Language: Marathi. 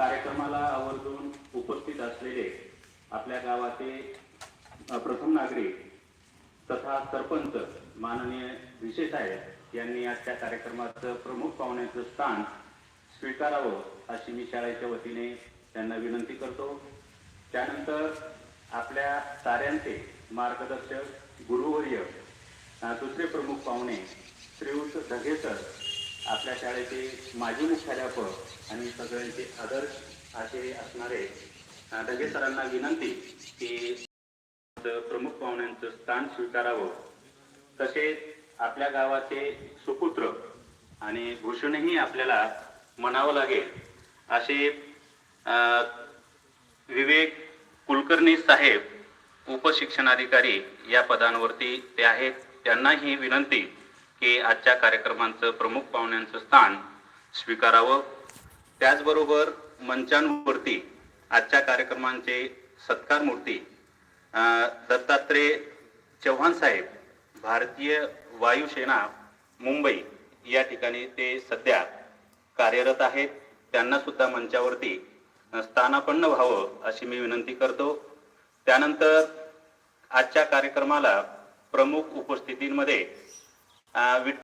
कार्यक्रमाला आवर्जून उपस्थित असलेले आपल्या गावाचे प्रथम नागरिक तथा सरपंच माननीय विशे साहेब यांनी आजच्या कार्यक्रमाचं प्रमुख पाहुण्याचं स्थान स्वीकारावं अशी मी शाळेच्या वतीने त्यांना विनंती करतो. त्यानंतर आपल्या साऱ्यांचे मार्गदर्शक गुरुवर्य दुसरे प्रमुख पाहुणे श्रीयुत ढगेसर आपल्या शाळेचे माजी मुख्याध्यापक आणि सगळ्यांचे आदर्श असे असणारे दगे सरांना विनंती की प्रमुख पाहुण्यांचं स्थान स्वीकारावं. तसेच आपल्या गावाचे सुपुत्र आणि भूषणही आपल्याला म्हणावं लागेल. असे विवेक कुलकर्णी साहेब उपशिक्षणाधिकारी या पदांवरती ते आहेत. त्यांना ही विनंती की आजच्या कार्यक्रमांचं प्रमुख पाहुण्यांचं स्थान स्वीकारावं. त्याचबरोबर मंचांवरती आजच्या कार्यक्रमांचे सत्कार मूर्ती दत्तात्रय चव्हाण साहेब भारतीय वायुसेना मुंबई या ठिकाणी ते सध्या कार्यरत आहेत. त्यांना सुद्धा मंचावरती स्थानापन्न व्हावं अशी मी विनंती करतो. त्यानंतर आजच्या कार्यक्रमाला प्रमुख उपस्थितींमध्ये अ,